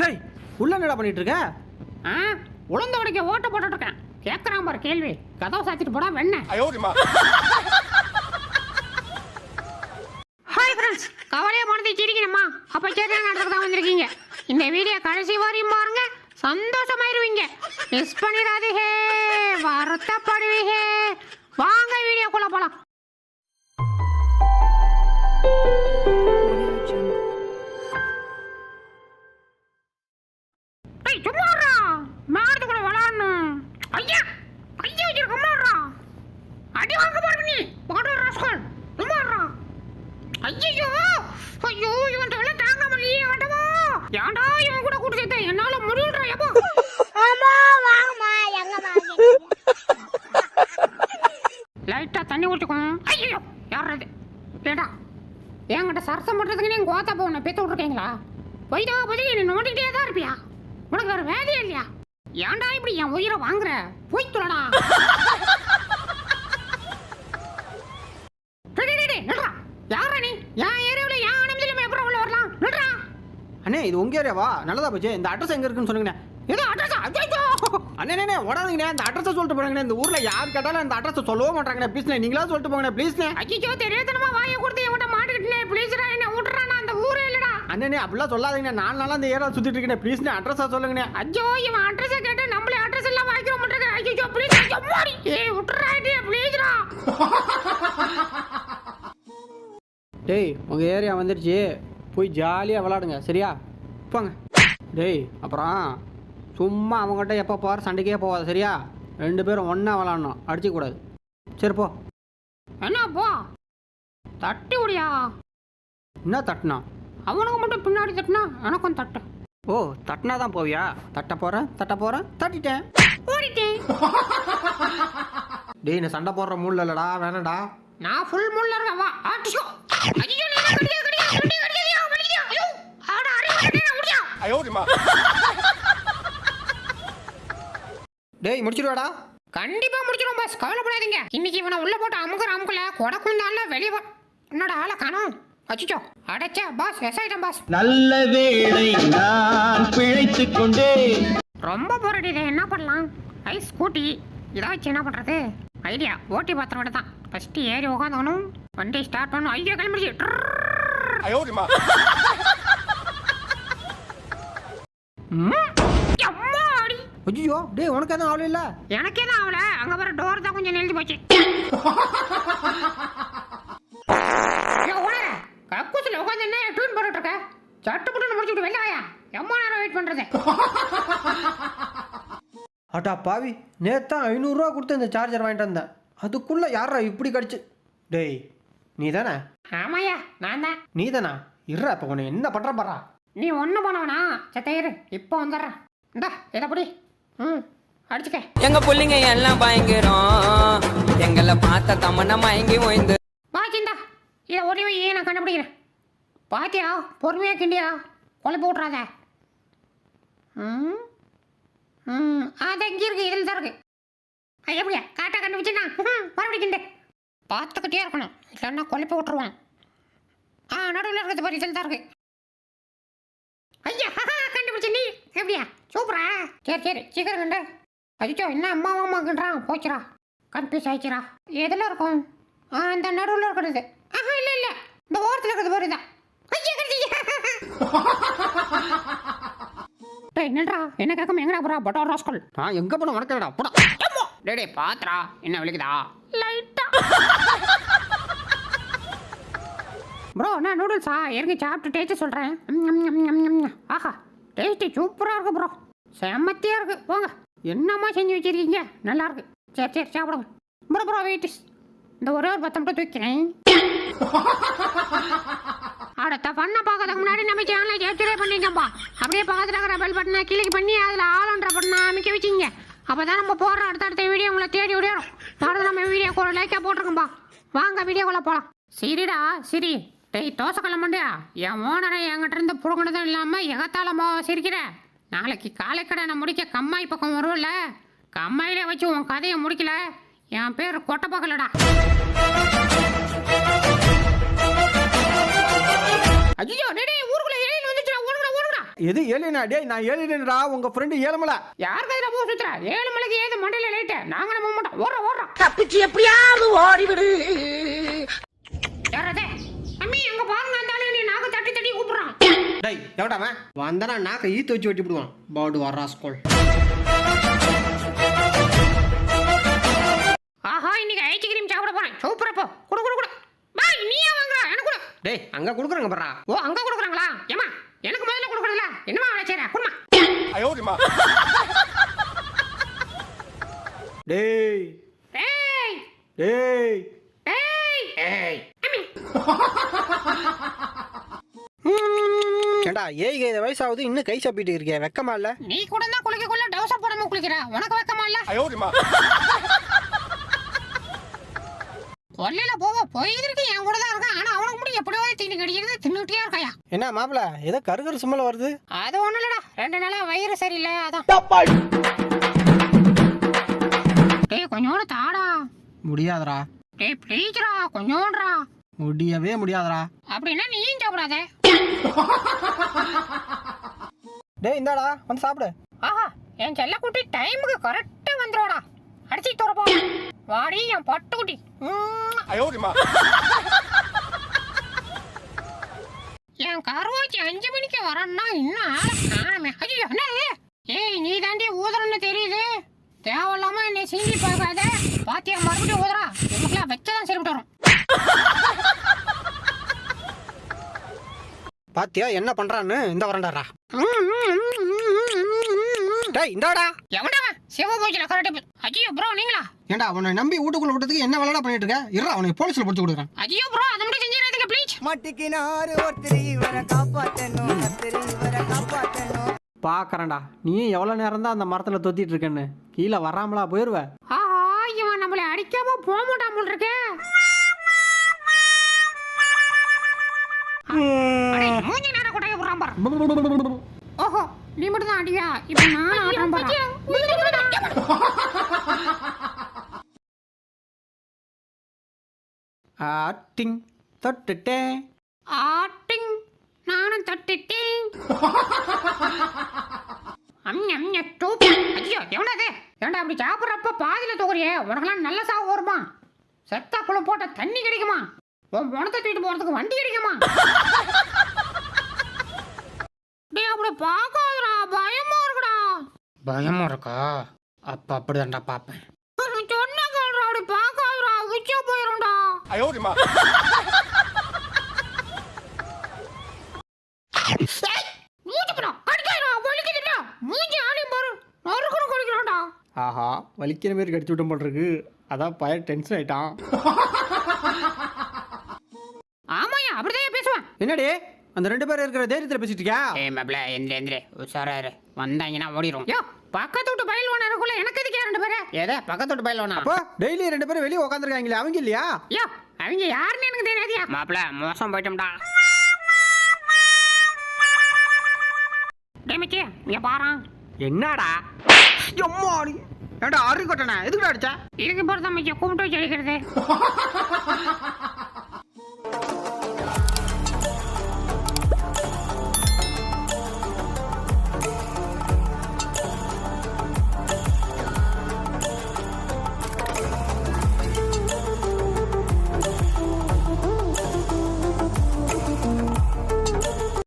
டேய் உள்ள என்னடா பண்ணிட்டு இருக்க? ஆ உளுந்த உடைக்க ஓட்ட போட்டுட்டு இருக்கேன் கேட்கறான் பாரு கேள்வி. கதவை சாத்திட்டு போடா வெண்ண. ஹாய் ஃப்ரெண்ட்ஸ் கவலையே மனதை சிரிக்கணுமா அப்ப சேட்டை நாட்டுக்கு தான் வந்திருக்கீங்க. இந்த வீடியோ கடைசி வரையும் பாருங்க. சந்தோஷமாயிருவீங்க. மிஸ் பண்ணிடாதீங்க. வருத்தப்படுவீங்க. வாங்க வீடியோக்குள்ள போலாம். ஏய் சும்மாடா. மேடத்து கூட விளாடணும் ஐயா ஐயா வச்சிருக்க மாடுறா அடி வாங்க பாருங்க நீ. பாடுற ரசகன் சும்மாடா. ஐயோ ஐயோ இவன் தாங்க ஆண்டவா. ஏன்டா இவன் கூட கூட்டு சேர்த்த? என்னால முடியலடா எப்போ அம்மா வாங்கம்மா எங்கம்மா லைட்டா தண்ணி ஊற்றிக்கும் ஐயோ யார் அது ஏடா என்கிட்ட சரசம் பண்றதுக்கு நீங்க கோத்தா போன பெத்து விட்ருக்கீங்களா போய்தா போய் நீ நோண்டிக்கிட்டே தான் இருப்பியா? உனக்கு வேற வேலையே இல்லையா? ஏன்டா இப்படி என் உயிரை வாங்குற? போய் சொல்லடா யாரா நீ? என் ஏரியாவில் என் எப்படி உள்ள வரலாம். நில்றா. அண்ணே இது உங்க ஏரியாவா? நல்லதா போச்சு. இந்த அட்ரஸ் எங்க இருக்குன்னு சொல்லுங்கண்ணே. ஏதோ அட்ரஸ் ஐயோ அண்ணே ஓடாதீங்கண்ணே. இந்த அட்ரஸ் சொல்லிட்டு போறாங்கண்ணே. இந்த ஊர்ல யார் கேட்டாலும் இந்த அட்ரஸ் சொல்லவே மாட்டாங்கண்ணே ப்ளீஸ்ண்ணே நீங்களா சொல்லிட்டு போங்கண்ணே. ப்ளீஸ்ண்ணே ஐயோ தெரியாதனமா வாயை கொடுத்து என்கிட்ட மாட்டுக்கிட்டே ப்ளீஸ்ரா என்ன விட்டுறா நான் அந்த ஊரே இல்லடா. அண்ணே அப்படிலாம் சொல்லாதீங்கண்ணே. நாலு நாளா இந்த ஏரியா சுத்திட்டு இருக்கேன் ப்ளீஸ்ண்ணே அட்ரஸா சொல்லுங்கண்ணே. ஐயோ இவன் அட்ரஸை கேட்டு நம்மளே அட்ரஸ் எல்லாம் வாங்கிக்க மாட்டேங்க ஐயோ ப்ளீஸ் ஐயோ மாடி. ஏய் விட்டுறா ப்ளீஸ்ரா டேய் உங்க ஏரியா வந்துடுச்சு போய் ஜாலியா விளாடுங்க சரியா? போங்க. டேய் அப்புறம் சும்மா அவங்ககிட்ட எப்போ போகிற சண்டைக்கே போகாத சரியா? ரெண்டு பேரும் ஒன்றா விளாடணும் அடிச்சிக்க கூடாது. சரி போ. என்ன போ. தட்டி விடியா. என்ன தட்டினா? அவனுக்கு மட்டும் பின்னாடி தட்டினா எனக்கும் தட்டு. ஓ தட்டினா தான் போவியா? தட்ட போறேன் தட்ட போறேன் தட்டிட்டேன். ஓடிட்டேன். டேய் நான் சண்டை போடுற மூல இல்லடா வேணடா நான் ஃபுல் மூல இருக்கேன் வா. ஆட்டிஷோ ஐயோ நீ கடியா கடியா கடியா கடியா கடியா ஐயோ ஆட அரை கடியா முடியா ஐயோ டிமா டேய் முடிச்சிடுவாடா. கண்டிப்பா முடிச்சிடும் பாஸ் கவலைப்படாதீங்க. இன்னைக்கு இவனை உள்ள போட்டு அமுக்குற அமுக்குல கொடக்கும் தான் வெளியே என்னடா ஆளை காணோம்? அச்சோ அடச்சா பாஸ் எஸ்ஐடம் பாஸ் நல்ல வேளை நான் பிழைத்துக் கொண்டேன். ரொம்ப போரடிது என்ன பண்ணலாம்? ஐ ஸ்கூட்டி இதை வச்சு என்ன பண்றது? ஐடியா ஓட்டி பாத்திரம் விட தான் ஃபர்ஸ்ட் ஏறி உட்காந்தவனும் வண்டி ஸ்டார்ட் பண்ணணும். ஐயோ கிளம்பிடுச்சு. ஐயோ டேய் உனக்கு எதுவும் ஆகல இல்ல? எனக்கே தான் ஆகல. அங்க வர டோர் தான் கொஞ்சம் நெழுதி போச்சு. உட்காந்து என்ன டியூன் போட்டுட்டு இருக்க? சட்டு புட்டு முடிச்சுட்டு வெளில வாயா? எம்மா நேரம் வெயிட் பண்ணுறது அட்டா பாவி நேத்தான் ஐநூறுரூவா கொடுத்து இந்த சார்ஜர் வாங்கிட்டு வந்தேன். அதுக்குள்ளே யாரா இப்படி கடிச்சு? டேய் நீ தானே ஆமாய்யா நான் தான் நீ தானா இருறா இப்போ உன்னை என்ன பண்ணுற பாரா? நீ ஒண்ணு போனவனா செத்தையரு இப்போ வந்துடுறேன். இந்தா இதை படி. ம் அடிச்சுக்க. எங்க புள்ளைங்க எல்லாம் பயங்கரம். எங்களை பார்த்த தமன்னா மயங்கி ஓய்ந்து. வா சிந்தா இதை ஒரே வை நான் கண்டுபிடிக்கிறேன். பாத்தியா? பொறுமையாக கிண்டியா? குழப்பி விட்றாத ம் ம் அது இங்கே இருக்கு இதில் தான் இருக்கு. அது எப்படியா? காட்டா கண்டுபிடிச்சுனா மறுபடியும் கிண்டு. பார்த்துக்கிட்டே இருக்கணும். இல்லைன்னா குழப்பி விட்ருவான் ஆ நடுவில் இருக்கிறது பாரு இதில் தான் இருக்கு. ஐயா கண்டுபிடிச்ச நீ. எப்படியா? சூப்பரா? சரி சரி சீக்கிரம் கண்டு. அச்சோ என்ன அம்மா அம்மாக்குன்றான் போச்சுடா. கன்ஃபியூஸ் ஆயிடுச்சுரா எதில் இருக்கும்? ஆ இந்த நடுவில் இருக்கிறது. ஆஹா இல்லை இல்லை. இந்த ஓரத்தில் இருக்கிறது பாரு தான் டேய் நின்றா என்ன கேட்காம எங்கடா போறா? பட்டோ ராஸ்கல் நான் எங்கே போன என்னடா? போடா. டேய் டேய் பாத்துடா. என்ன விളിக்குதா லைட்டா ப்ரோ நான் நூடுல்ஸா இறங்கி சாப்பிட்டு டேஸ்ட்டு சொல்கிறேன் ஆஹா டேஸ்ட்டு சூப்பராக இருக்கு ப்ரோ செம்மத்தியாக இருக்கு. போங்க. என்னம்மா செஞ்சு வச்சிருக்கீங்க? நல்லா இருக்கு. சரி சரி சாப்பிடுங்க. ப்ரோ ப்ரோ வெயிட்டிஸ் இந்த ஒரே ஒரு பத்து மட்டும் தூக்கிறேன். அடுத்த பண்ண சேனலை சப்ஸ்கிரைப் அப்படியே பக்கத்தில் இருக்கிற பெல் பட்டனை கிளிக் பண்ணி அதில் ஆளுன்ற பட்டனை அமைக்க வச்சிங்க அப்போ தான் நம்ம போடுற அடுத்தடுத்த வீடியோ உங்களை தேடி விடியோம் பாருங்க நம்ம வீடியோ கூட லைக்காக போட்டிருக்கோம்பா. வாங்க வீடியோக்குள்ளே போகலாம் சரிடா சரி. டேய் தோசைக்கல்ல மண்டியா என் ஓனரை என்கிட்ட இருந்து புடுங்கினதும் இல்லாமல் எகத்தாலமா சிரிக்கிற. நாளைக்கு காலைக்கடை நான் முடிக்க கம்மாய் பக்கம் வருவல கம்மாயிலே வச்சு உன் கதையை முடிக்கல. என் பேர் கொட்டப்பகலடா. ஐயோ டேய் டேய், ஊருக்குள்ள ஏலியனா? டேய் நான் ஏலியனடா உங்க ஃப்ரெண்டு ஏழுமலை. யார் கையில பூ சுத்துற? ஏழு மலைக்கு ஏது மண்டையில லைட்ட நாங்க நம்ப மாட்டோம் ஓடுறோம் ஓடுறோம் தப்பிச்சு எப்படியாவது ஓடிவிடு. யாரதே? அம்மி அங்க பாருங்க அந்த ஆளு நீ நாங்க தட்டி தட்டி கூப்பிடுறான். டேய் எவடாம வந்தனா நாக்க ஈத்து வச்சு வெட்டி விடுவான் பாடு வரா ஸ்கூல். ஆஹா இன்னைக்கு ஐஸ்கிரீம் சாப்பிட போறேன். சூப்பரா போ. குடு குடு குடு. பாய் நீயே வாங்க எனக்கு கொடு. டேய் அங்க குடுக்குறாங்க பர்றா ஓ அங்க கொடுக்குறாங்களா தெரியுமா? டேய். டேய். டேய். ஏண்டா ஏய் ஐந்து வயசாவது இன்னும் கை சாப்பிட்டு இருக்கியா வெக்கமா இல்ல? நீ கூட தான் குளிக்க குள்ள டவுசா போடாம குளிக்கிற உனக்கு வெக்கமா இல்ல? கொல்லையில போவ போயிருக்கு என் கூட தான் இருக்கான் ஆனா அவனுக்கு மட்டும் எப்படியோ தீனி கடிக்கிறது தின்னுட்டே இருக்காயா. என்ன மாப்பிள ஏதோ கருகரு சும்மல வருது? அது ஒண்ணும் இல்லடா. ரெண்டு நாளா வயிறு சரியில்லை அதான். டேய் கொஞ்சோண்டு தாடா. முடியாதுடா. டேய் ப்ளீஸ்ரா கொஞ்சோண்டுடா முடியவே முடியாதுடா. அப்படின்னா நீயும் சாப்பிடாத. டேய் இந்தாடா வந்து சாப்பிடு. ஆஹா என் செல்ல குட்டி டைமுக்கு கரெக்டா வந்துருவாடா. அடிச்சு துறப்போம் வாடி என் பட்டுக்குட்டி. என் கருவாச்சி அஞ்சு மணிக்கு வரேன்னா இன்னும் ஆளை காணமே. ஐயோ என்ன? ஏய் நீ தாண்டி ஊதுறன்னு தெரியுது. தேவையில்லாம என்னை சிங்கி பார்க்காத. பாத்தியா மறுபடியும் ஊதுறா. நமக்குலாம் வச்சதான் சரிப்பட்டு வரும். பாத்தியா என்ன பண்றான்னு இந்த வரண்டாரா டேய் இந்தாடா. எவன்டா சிவபூஜையில கரெக்டாக ஐயோ ப்ரோ நீங்களா? ஏண்டா அவனை நம்பி வீட்டுக்குள்ள விட்டதுக்கு என்ன வேலைடா பண்ணிட்டு இருக்க இருடா அவனை போலீஸ்ல பிடிச்சு கொடுக்குறேன். ஐயோ ப்ரோ அதை மட்டும் செஞ்சிடாதீங்க ப்ளீஸ் மட்டிக்கினாரு ஒருத்தர் இவரை காப்பாத்தணும். கத்திரி இவரை காப்பாத்தணும். பாக்குறேன்டா நீயும் எவ்வளவு நேரம் தான் அந்த மரத்துல தொத்திட்டு இருக்கேன்னு கீழே வராமலா போயிருவ. ஆஹா இவன் நம்மளை அடிக்காம போக மாட்டான் போல் இருக்கே. அடே, மூஞ்சி நேரம் கொட்டைய ஓஹோ நீ மட்டும் தான் அடியா? இப்ப நான் ஆடுறேன் பாரு ஆட்டிங் தொட்டுட்டேன் ஆட்டிங் நானும் தட்டிட்டேன். ஐயோ எவனது ஏன்டா அப்படி சாப்பிட்றப்ப பாதியில தூக்குறியே? உனக்கெல்லாம் நல்ல சாவு வருமா? செத்தாக்குள்ள போட்ட தண்ணி கிடைக்குமா? உன் பணத்தை தூக்கிட்டு போறதுக்கு வண்டி கிடைக்குமா? டேய் அப்படி பார்க்காதடா. பயமா இருக்குடா. பயமா இருக்கா? அப்ப அப்படிதான்டா பாப்பேன் 哎呦我的妈！ மூஞ்சி படம் கடிக்காதடா வலிக்குதுடா மூஞ்சி ஆடி பாரு நறுக்குன்னு குடிக்கிறான்டா ஆஹா வலிக்கிற மாதிரி கடிச்சு விட்ட போல் இருக்கு அதான் பையன் டென்ஷன் ஆயிட்டான் ஆமாயா அப்படிதான் பேசுவேன் என்னடி அந்த ரெண்டு பேரும் இருக்கிற தைரியத்துல பேசிட்டு இருக்கியா ஏய் மப்ள எந்திர எந்திர உஷாரா இரு வந்தாங்கன்னா ஓடிரும் யோ பக்கத்து வீட்டு பயில் ஒன்று இருக்குல்ல எனக்கு எதுக்கு ரெண்டு பேரு? எதே பக்கத்து வீட்டு பயில் ஒன்றா அப்போ டெய்லி ரெண்டு பேரும் வெளியே உட்காந்துருக்காங்களே அவங்க இல்லையா? யோ அவங்க யாருன்னு எனக்கு தெரியாதியா? மாப்பிள மோசம் போயிட்டோம்டா. டேமிச்சி இங்க பாரு. என்னடா? எம்மாடி ஏண்டா அரு கொட்டனே எதுக்குடா அடிச்சா? இதுக்கு போறது அமைச்ச கூப்பிட்டு வச்சு அடிக்கிறது.